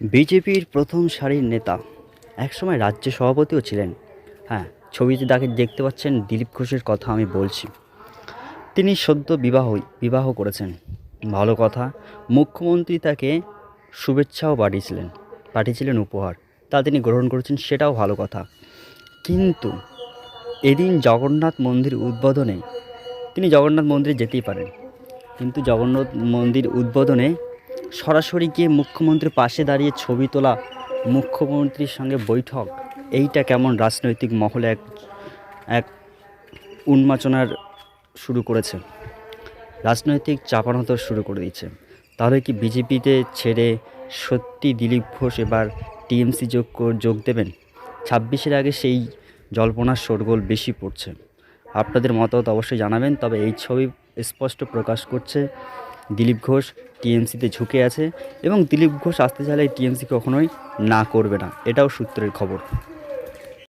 বিজেপির প্রথম সারির নেতা। একসময় রাজ্য সভাপতিও ছিলেন। হ্যাঁ ছবিতে তাকে দেখতে পাচ্ছেন দিলীপ ঘোষের কথা আমি বলছি। তিনি সদ্য বিবাহ বিবাহ করেছেন। ভালো কথা, মুখ্যমন্ত্রী তাকে শুভেচ্ছাও পাঠিয়েছিলেন পাঠিয়েছিলেন উপহার। তা তিনি গ্রহণ করেছেন, সেটাও ভালো কথা। কিন্তু এদিন জগন্নাথ মন্দির উদ্বোধনে, তিনি জগন্নাথ মন্দিরে যেতেই পারেন। কিন্তু জগন্নাথ মন্দির উদ্বোধনে সরাসরি গিয়ে মুখ্যমন্ত্রীর পাশে দাঁড়িয়ে ছবি তোলা মুখ্যমন্ত্রীর সঙ্গে বৈঠক, এইটা কেমন রাজনৈতিক মহলে এক এক উন্মাচনার শুরু করেছে? রাজনৈতিক চাপানোতর শুরু করে দিচ্ছে তাহলে কি বিজেপিতে ছেড়ে সত্যি দিলীপ ঘোষ এবার টিএমসি যোগ যোগ দেবেন? ছাব্বিশের আগে সেই জল্পনার শোরগোল বেশি পড়ছে। আপনাদের মতামত অবশ্যই জানাবেন, তবে এই ছবি স্পষ্ট প্রকাশ করছে দিলীপ ঘোষ টিএমসিতে ঝুঁকে আছে এবং দিলীপ ঘোষ আসতে চাইলে টিএমসি কখনোই না করবে না। এটাও সূত্রের খবর।